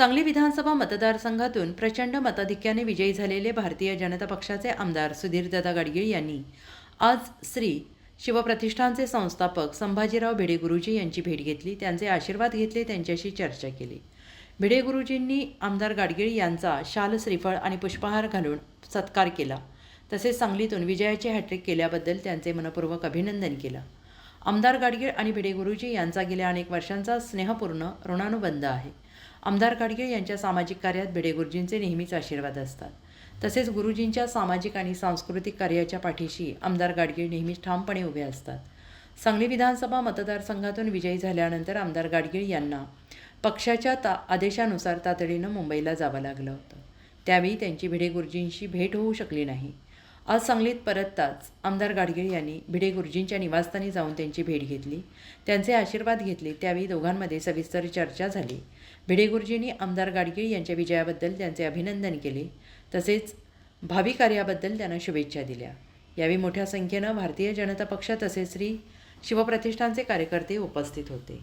सांगली विधानसभा मतदारसंघातून प्रचंड मताधिक्याने विजयी झालेले भारतीय जनता पक्षाचे आमदार सुधीरदादा गाडगीळ यांनी आज श्री शिवप्रतिष्ठानचे संस्थापक संभाजीराव भिडे गुरुजी यांची भेट घेतली. त्यांचे आशीर्वाद घेतले त्यांच्याशी चर्चा केली. भिडे गुरुजींनी आमदार गाडगीळ यांचा शाल श्रीफळ आणि पुष्पहार घालून सत्कार केला. तसेच सांगलीतून विजयाचे हॅट्रिक केल्याबद्दल त्यांचे मनपूर्वक अभिनंदन केलं. आमदार गाडगीळ आणि भिडे गुरुजी यांचा गेल्या अनेक वर्षांचा स्नेहपूर्ण ऋणानुबंध आहे. आमदार गाडगीळ यांच्या सामाजिक कार्यात भिडे गुरुजींचे नेहमीच आशीर्वाद असतात. तसेच गुरुजींच्या सामाजिक आणि सांस्कृतिक कार्याच्या पाठीशी आमदार गाडगीळ नेहमीच ठामपणे उभे असतात. सांगली विधानसभा मतदारसंघातून विजयी झाल्यानंतर आमदार गाडगीळ यांना पक्षाच्या ता आदेशानुसार तातडीनं मुंबईला जावं लागलं होतं. त्यावेळी त्यांची भिडे गुरुजींशी भेट होऊ शकली नाही. आज सांगलीत परतताच आमदार गाडगीळ यांनी भिडे गुरुजींच्या निवासस्थानी जाऊन त्यांची भेट घेतली. त्यांचे आशीर्वाद घेतले त्यावेळी दोघांमध्ये सविस्तर चर्चा झाली. भिडे गुरुजींनी आमदार गाडगीळ यांच्या विजयाबद्दल त्यांचे अभिनंदन केले तसेच भावी कार्याबद्दल त्यांना शुभेच्छा दिल्या. यावेळी मोठ्या संख्येनं भारतीय जनता पक्ष तसेच श्री शिवप्रतिष्ठानचे कार्यकर्ते उपस्थित होते.